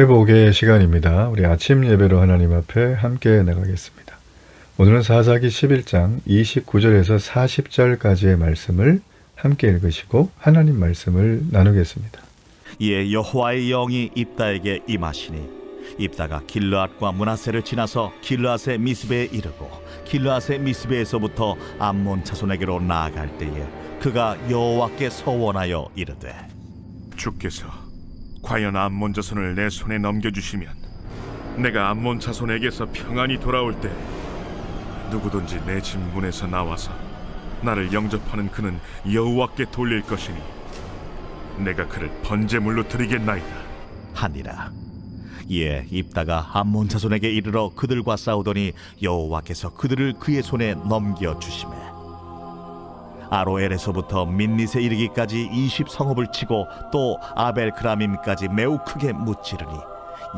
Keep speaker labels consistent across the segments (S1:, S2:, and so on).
S1: 회복의 시간입니다. 우리 아침 예배로 하나님 앞에 함께 나가겠습니다. 오늘은 사사기 11장 29절에서 40절까지의 말씀을 함께 읽으시고 하나님 말씀을 나누겠습니다.
S2: 이에 여호와의 영이 입다에게 임하시니 입다가 길르앗과 문하세를 지나서 길르앗의 미스베에 이르고 길르앗의 미스베에서부터 암몬 자손에게로 나아갈 때에 그가 여호와께 서원하여 이르되
S3: 주께서 과연 암몬 자손을 내 손에 넘겨주시면 내가 암몬 자손에게서 평안히 돌아올 때 누구든지 내 집 문에서 나와서 나를 영접하는 그는 여호와께 돌릴 것이니 내가 그를 번제물로 드리겠나이다.
S2: 하니라 이에 입다가 암몬 자손에게 이르러 그들과 싸우더니 여호와께서 그들을 그의 손에 넘겨 주시매 아로엘에서부터 민닛에 이르기까지 20 성읍을 치고 또 아벨 그라밈까지 매우 크게 무찌르니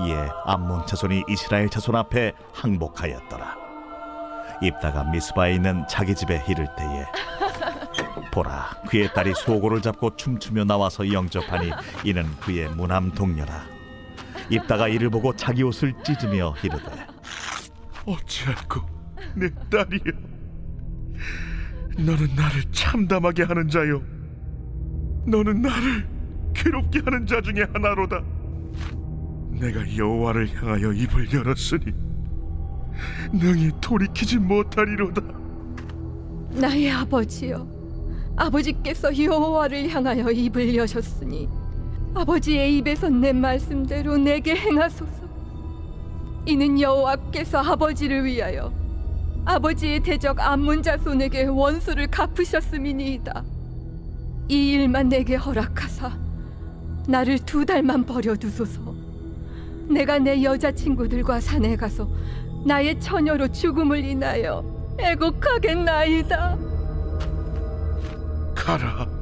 S2: 이에 암몬 자손이 이스라엘 자손 앞에 항복하였더라. 입다가 미스바에 있는 자기 집에 이를 때에 보라 그의 딸이 소고를 잡고 춤추며 나와서 영접하니 이는 그의 무남 동료라. 입다가 이를 보고 자기 옷을 찢으며 이르되
S3: 어찌할꼬 내 딸이여 너는 나를 참담하게 하는 자요. 너는 나를 괴롭게 하는 자 중에 하나로다. 내가 여호와를 향하여 입을 열었으니 능히 돌이키지 못하리로다.
S4: 나의 아버지여 아버지께서 여호와를 향하여 입을 여셨으니 아버지의 입에서 내 말씀대로 내게 행하소서. 이는 여호와께서 아버지를 위하여 아버지의 대적 암몬 자손에게 원수를 갚으셨음이니이다. 이 일만 내게 허락하사 나를 두 달만 버려두소서. 내가 내 여자친구들과 산에 가서 나의 처녀로 죽음을 인하여 애곡하겠나이다.
S3: 가라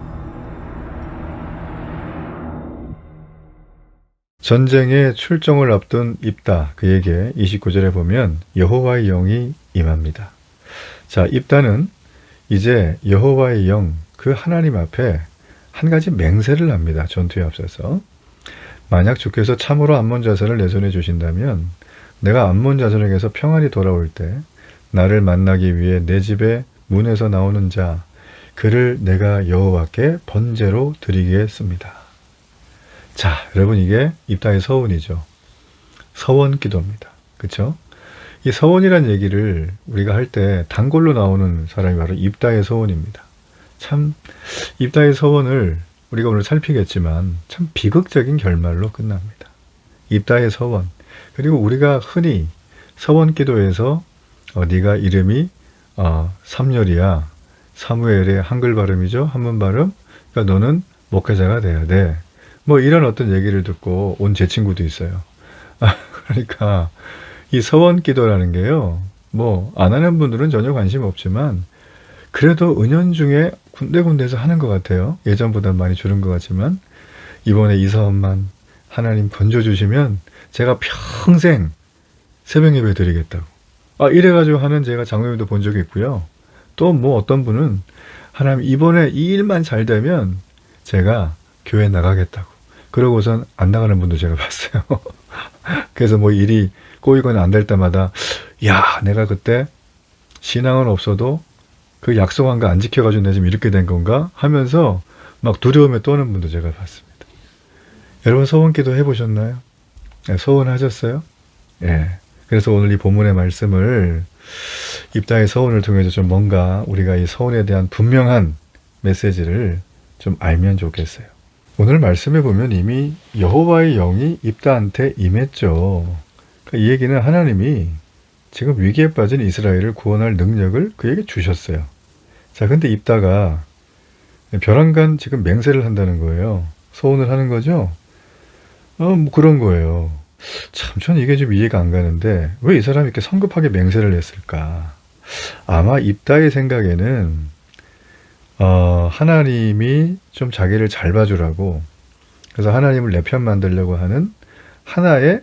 S1: 전쟁에 출정을 앞둔 입다 그에게 29절에 보면 여호와의 영이 임합니다. 자, 입다는 이제 여호와의 영, 그 하나님 앞에 한 가지 맹세를 합니다. 전투에 앞서서. 만약 주께서 참으로 암몬 자손을 내 손에 주신다면 내가 암몬 자손에게서 평안히 돌아올 때 나를 만나기 위해 내 집에 문에서 나오는 자 그를 내가 여호와께 번제로 드리겠습니다. 자, 여러분 이게 입다의 서원이죠. 서원 기도입니다. 그렇죠? 이 서원이란 얘기를 우리가 할 때 단골로 나오는 사람이 바로 입다의 서원입니다. 참 입다의 서원을 우리가 오늘 살피겠지만 참 비극적인 결말로 끝납니다. 입다의 서원 그리고 우리가 흔히 서원 기도에서 어, 네가 이름이 어, 삼열이야 사무엘의 한글 발음이죠 한문 발음 그러니까 너는 목회자가 돼야 돼. 뭐 이런 어떤 얘기를 듣고 온 제 친구도 있어요. 아, 그러니까 이 서원 기도라는 게요. 뭐 안 하는 분들은 전혀 관심 없지만 그래도 은연중에 군데군데서 하는 것 같아요. 예전보다 많이 줄은 것 같지만 이번에 이 사업만 하나님 건져주시면 제가 평생 새벽 예배 드리겠다고. 아 이래가지고 하는 제가 장로님도 본 적이 있고요. 또 뭐 어떤 분은 하나님 이번에 이 일만 잘 되면 제가 교회 나가겠다고. 그러고선 안 나가는 분도 제가 봤어요. 그래서 뭐 일이 꼬이거나 안 될 때마다 야 내가 그때 신앙은 없어도 그 약속한 거 안 지켜가지고 내가 지금 이렇게 된 건가 하면서 막 두려움에 떠는 분도 제가 봤습니다. 여러분 소원기도 해보셨나요? 네, 소원하셨어요? 예. 그래서 오늘 이 본문의 말씀을 입다의 서원을 통해서 좀 뭔가 우리가 이 서원에 대한 분명한 메시지를 좀 알면 좋겠어요. 오늘 말씀해 보면 이미 여호와의 영이 입다한테 임했죠. 그러니까 이 얘기는 하나님이 지금 위기에 빠진 이스라엘을 구원할 능력을 그에게 주셨어요. 자, 근데 입다가 벼랑간 지금 맹세를 한다는 거예요. 소원을 하는 거죠? 어, 뭐 그런 거예요. 참, 저는 이게 좀 이해가 안 가는데, 왜 이 사람이 이렇게 성급하게 맹세를 했을까? 아마 입다의 생각에는, 어, 하나님이 좀 자기를 잘 봐주라고, 그래서 하나님을 내 편 만들려고 하는 하나의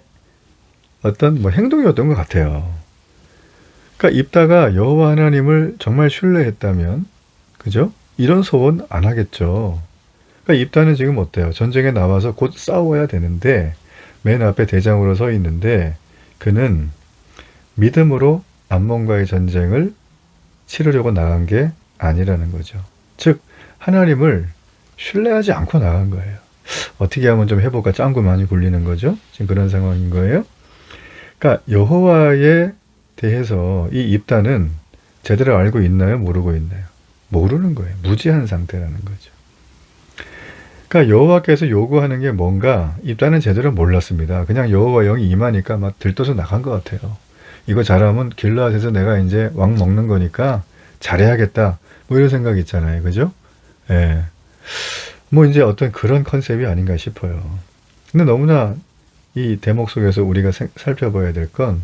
S1: 어떤 뭐 행동이었던 것 같아요. 그러니까 입다가 여호와 하나님을 정말 신뢰했다면, 그죠? 이런 소원 안 하겠죠. 그러니까 입다는 지금 어때요? 전쟁에 나와서 곧 싸워야 되는데, 맨 앞에 대장으로 서 있는데 그는 믿음으로 암몬과의 전쟁을 치르려고 나간 게 아니라는 거죠. 즉 하나님을 신뢰하지 않고 나간 거예요. 어떻게 하면 좀 해볼까 짱구 많이 굴리는 거죠. 지금 그런 상황인 거예요. 그러니까 여호와에 대해서 이 입다는 제대로 알고 있나요? 모르고 있나요? 모르는 거예요. 무지한 상태라는 거죠. 그러니까 여호와께서 요구하는 게 뭔가 입다는 제대로 몰랐습니다. 그냥 여호와 영이 임하니까 막 들떠서 나간 것 같아요. 이거 잘하면 길라앗에서 내가 이제 왕 먹는 거니까 잘해야겠다. 뭐 이런 생각 있잖아요. 그죠? 예. 뭐 이제 어떤 그런 컨셉이 아닌가 싶어요. 근데 너무나 이 대목 속에서 우리가 생- 살펴봐야 될 건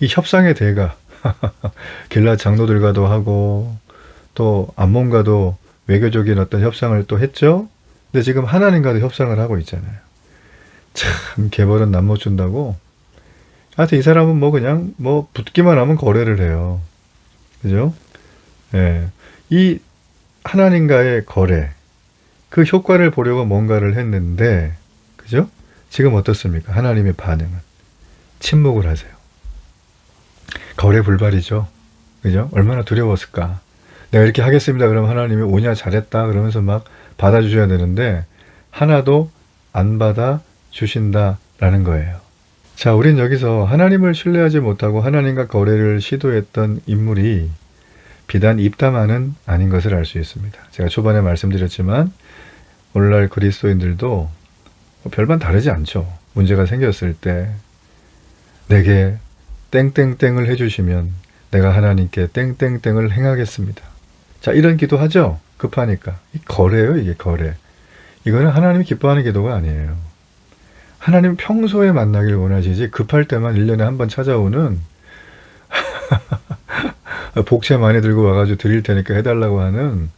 S1: 이 협상의 대가 길라 장로들과도 하고 또 암몬과도 외교적인 어떤 협상을 또 했죠. 근데 지금 하나님과도 협상을 하고 있잖아요. 참 개벌은 남못 준다고. 하여튼 이 사람은 뭐 그냥 뭐 붙기만 하면 거래를 해요. 그죠? 예. 이 하나님과의 거래 그 효과를 보려고 뭔가를 했는데 그죠? 지금 어떻습니까? 하나님의 반응은 침묵을 하세요. 거래 불발이죠. 그죠? 얼마나 두려웠을까? 내가 이렇게 하겠습니다. 그러면 하나님이 오냐 잘했다 그러면서 막 받아주셔야 되는데 하나도 안 받아 주신다라는 거예요. 자, 우린 여기서 하나님을 신뢰하지 못하고 하나님과 거래를 시도했던 인물이 비단 입다만은 아닌 것을 알 수 있습니다. 제가 초반에 말씀드렸지만 오늘날 그리스도인들도 뭐 별반 다르지 않죠. 문제가 생겼을 때 내게 땡땡땡을 해주시면 내가 하나님께 땡땡땡을 행하겠습니다. 자, 이런 기도 하죠? 급하니까. 이 거래예요, 이게 거래. 이거는 하나님이 기뻐하는 기도가 아니에요. 하나님 평소에 만나길 원하시지 급할 때만 1년에 한 번 찾아오는 복채 많이 들고 와가지고 드릴 테니까 해달라고 하는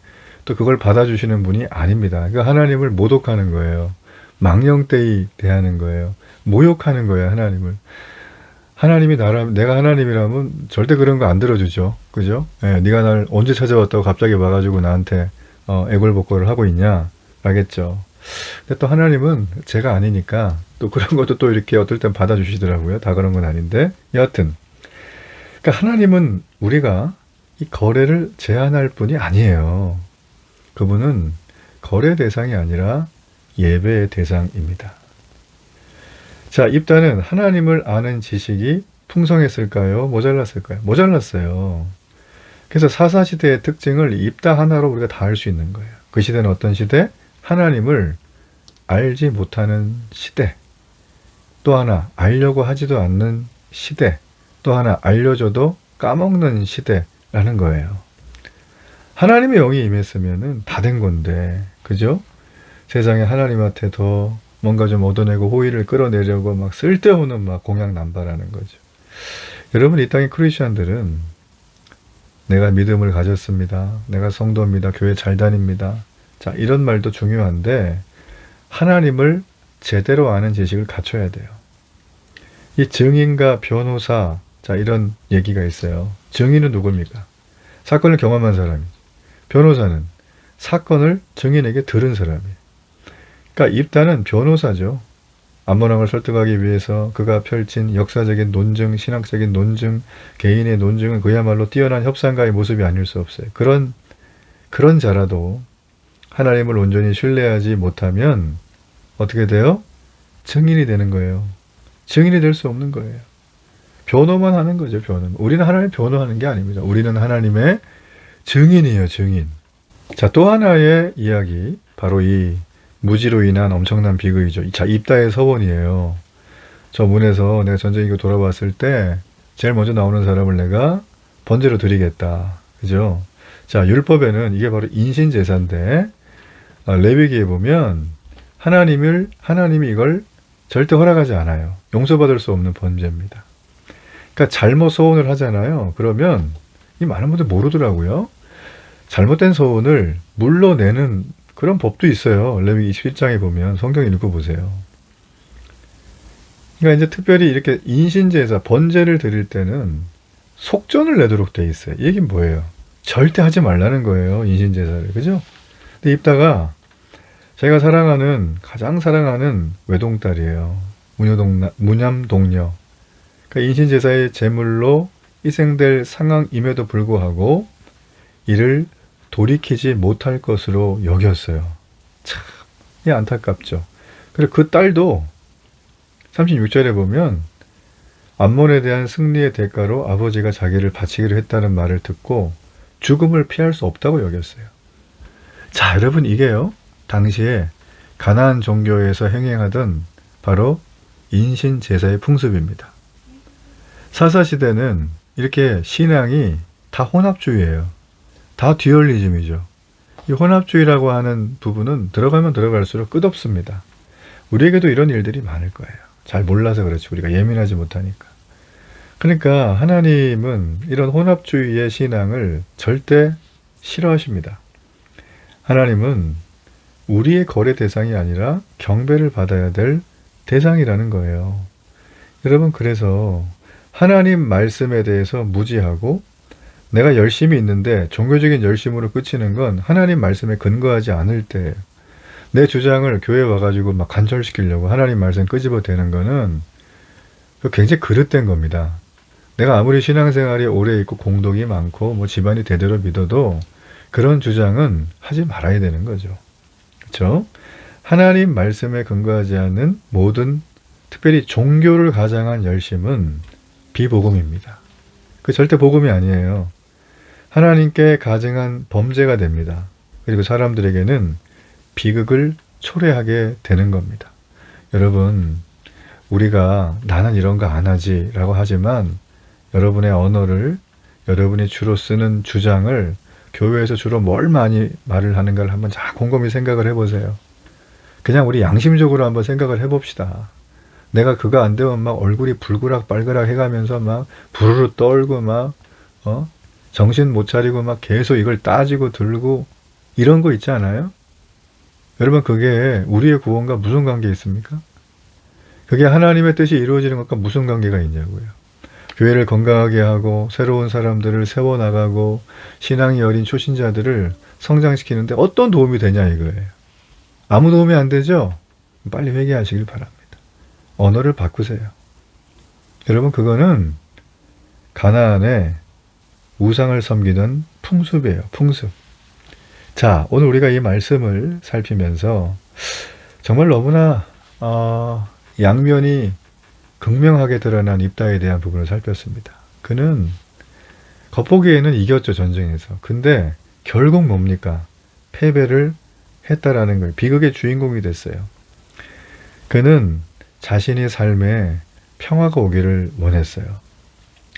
S1: 또 그걸 받아주시는 분이 아닙니다. 그 하나님을 모독하는 거예요. 망령되이 대하는 거예요. 모욕하는 거예요, 하나님을. 하나님이 나라 내가 하나님이라면 절대 그런 거 안 들어주죠. 그죠? 예, 네가 날 언제 찾아왔다고 갑자기 와가지고 나한테 어, 애골복골을 하고 있냐? 라겠죠. 근데 또 하나님은 제가 아니니까 또 그런 것도 또 이렇게 어떨 땐 받아주시더라고요. 다 그런 건 아닌데. 여하튼. 그러니까 하나님은 우리가 이 거래를 제한할 분이 아니에요. 그분은 거래 대상이 아니라 예배의 대상입니다. 자, 입다는 하나님을 아는 지식이 풍성했을까요? 모자랐을까요? 모자랐어요. 그래서 사사시대의 특징을 입다 하나로 우리가 다 알 수 있는 거예요. 그 시대는 어떤 시대? 하나님을 알지 못하는 시대. 또 하나, 알려고 하지도 않는 시대. 또 하나, 알려줘도 까먹는 시대라는 거예요. 하나님의 영이 임했으면 다된 건데, 그죠? 세상에 하나님한테 더 뭔가 좀 얻어내고 호의를 끌어내려고 막 쓸데없는 막 공약 남발하는 거죠. 여러분, 이 땅의 크리스천들은 내가 믿음을 가졌습니다. 내가 성도입니다. 교회 잘 다닙니다. 자, 이런 말도 중요한데, 하나님을 제대로 아는 지식을 갖춰야 돼요. 이 증인과 변호사, 자, 이런 얘기가 있어요. 증인은 누굽니까? 사건을 경험한 사람이죠. 변호사는 사건을 증인에게 들은 사람이에요. 그러니까 입다는 변호사죠. 암모왕을 설득하기 위해서 그가 펼친 역사적인 논증, 신학적인 논증, 개인의 논증은 그야말로 뛰어난 협상가의 모습이 아닐 수 없어요. 그런 그런 자라도 하나님을 온전히 신뢰하지 못하면 어떻게 돼요? 증인이 되는 거예요. 증인이 될 수 없는 거예요. 변호만 하는 거죠, 변호. 우리는 하나님 변호하는 게 아닙니다. 우리는 하나님의 증인이에요, 증인. 자, 또 하나의 이야기. 바로 이 무지로 인한 엄청난 비극이죠. 자, 입다의 서원이에요. 저 문에서 내가 전쟁이고 돌아왔을 때 제일 먼저 나오는 사람을 내가 번제로 드리겠다. 그죠? 자, 율법에는 이게 바로 인신제사인데, 아, 레위기에 보면 하나님을, 하나님이 이걸 절대 허락하지 않아요. 용서받을 수 없는 범죄입니다. 그러니까 잘못 소원을 하잖아요. 그러면 이 많은 분들 모르더라고요. 잘못된 소원을 물러내는 그런 법도 있어요. 레위 21장에 보면 성경 읽어보세요. 그러니까 이제 특별히 이렇게 인신제사, 번제를 드릴 때는 속전을 내도록 돼 있어요. 이 얘기는 뭐예요? 절대 하지 말라는 거예요. 인신제사를. 그죠? 근데 입다가 제가 사랑하는, 가장 사랑하는 외동딸이에요. 무녀동, 무냠동녀. 그러니까 인신제사의 제물로 희생될 상황임에도 불구하고 이를 돌이키지 못할 것으로 여겼어요. 참, 이 안타깝죠. 그리고 그 딸도 36절에 보면 암몬에 대한 승리의 대가로 아버지가 자기를 바치기로 했다는 말을 듣고 죽음을 피할 수 없다고 여겼어요. 자, 여러분 이게요. 당시에 가나안 종교에서 행행하던 바로 인신 제사의 풍습입니다. 사사 시대는 이렇게 신앙이 다 혼합주의예요. 다 듀얼리즘이죠. 이 혼합주의라고 하는 부분은 들어가면 들어갈수록 끝없습니다. 우리에게도 이런 일들이 많을 거예요. 잘 몰라서 그렇지. 우리가 예민하지 못하니까. 그러니까 하나님은 이런 혼합주의의 신앙을 절대 싫어하십니다. 하나님은 우리의 거래 대상이 아니라 경배를 받아야 될 대상이라는 거예요. 여러분, 그래서 하나님 말씀에 대해서 무지하고 내가 열심히 있는데 종교적인 열심으로 끝이는 건 하나님 말씀에 근거하지 않을 때내 주장을 교회 와가지고 막 간절시키려고 하나님 말씀 끄집어 대는 거는 그 굉장히 그릇된 겁니다. 내가 아무리 신앙생활이 오래 있고 공덕이 많고 뭐 집안이 대대로 믿어도 그런 주장은 하지 말아야 되는 거죠. 그렇죠? 하나님 말씀에 근거하지 않는 모든 특별히 종교를 가장한 열심은 비복음입니다. 그 절대 복음이 아니에요. 하나님께 가증한 범죄가 됩니다. 그리고 사람들에게는 비극을 초래하게 되는 겁니다. 여러분, 우리가 나는 이런 거 안 하지 라고 하지만 여러분의 언어를 여러분이 주로 쓰는 주장을 교회에서 주로 뭘 많이 말을 하는가를 한번 잘 곰곰이 생각을 해보세요. 그냥 우리 양심적으로 한번 생각을 해봅시다. 내가 그거 안 되면 막 얼굴이 불그락 빨그락 해가면서 막 부르르 떨고 막, 어? 정신 못 차리고 막 계속 이걸 따지고 들고 이런 거 있지 않아요? 여러분, 그게 우리의 구원과 무슨 관계 있습니까? 그게 하나님의 뜻이 이루어지는 것과 무슨 관계가 있냐고요. 교회를 건강하게 하고 새로운 사람들을 세워나가고 신앙이 어린 초신자들을 성장시키는데 어떤 도움이 되냐 이거예요. 아무 도움이 안 되죠? 빨리 회개하시길 바랍니다. 언어를 바꾸세요. 여러분 그거는 가나안의 우상을 섬기던 풍습이에요. 풍습. 자, 오늘 우리가 이 말씀을 살피면서 정말 너무나 어, 양면이 극명하게 드러난 입다에 대한 부분을 살폈습니다. 그는 겉보기에는 이겼죠 전쟁에서. 근데 결국 뭡니까? 패배를 했다라는 거예요. 비극의 주인공이 됐어요. 그는 자신의 삶에 평화가 오기를 원했어요.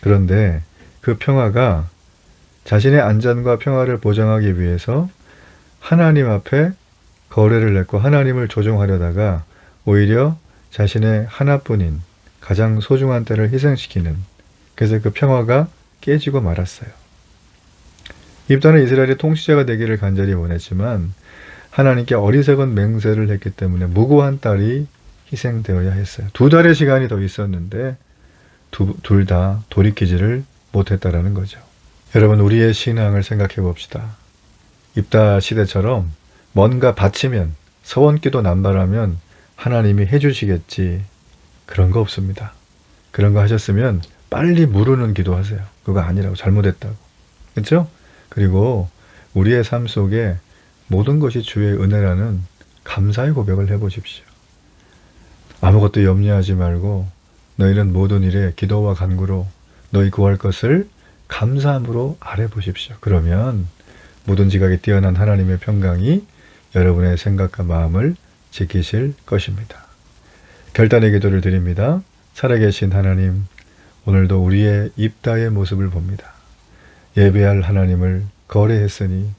S1: 그런데 그 평화가 자신의 안전과 평화를 보장하기 위해서 하나님 앞에 거래를 냈고 하나님을 조종하려다가 오히려 자신의 하나뿐인 가장 소중한 때를 희생시키는 그래서 그 평화가 깨지고 말았어요. 입다는 이스라엘의 통치자가 되기를 간절히 원했지만 하나님께 어리석은 맹세를 했기 때문에 무고한 딸이 희생되어야 했어요. 두 달의 시간이 더 있었는데 둘 다 돌이키지를 못했다라는 거죠. 여러분 우리의 신앙을 생각해 봅시다. 입다 시대처럼 뭔가 바치면 서원기도 남발하면 하나님이 해주시겠지 그런 거 없습니다. 그런 거 하셨으면 빨리 무르는 기도하세요. 그거 아니라고 잘못했다고. 그렇죠? 그리고 우리의 삶 속에 모든 것이 주의 은혜라는 감사의 고백을 해보십시오. 아무것도 염려하지 말고 너희는 모든 일에 기도와 간구로 너희 구할 것을 감사함으로 아뢰 보십시오. 그러면 모든 지각에 뛰어난 하나님의 평강이 여러분의 생각과 마음을 지키실 것입니다. 결단의 기도를 드립니다. 살아계신 하나님, 오늘도 우리의 입다의 모습을 봅니다. 예배할 하나님을 거래했으니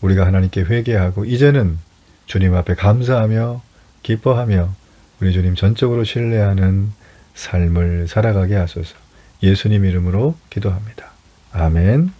S1: 우리가 하나님께 회개하고 이제는 주님 앞에 감사하며 기뻐하며 우리 주님 전적으로 신뢰하는 삶을 살아가게 하소서. 예수님 이름으로 기도합니다. 아멘.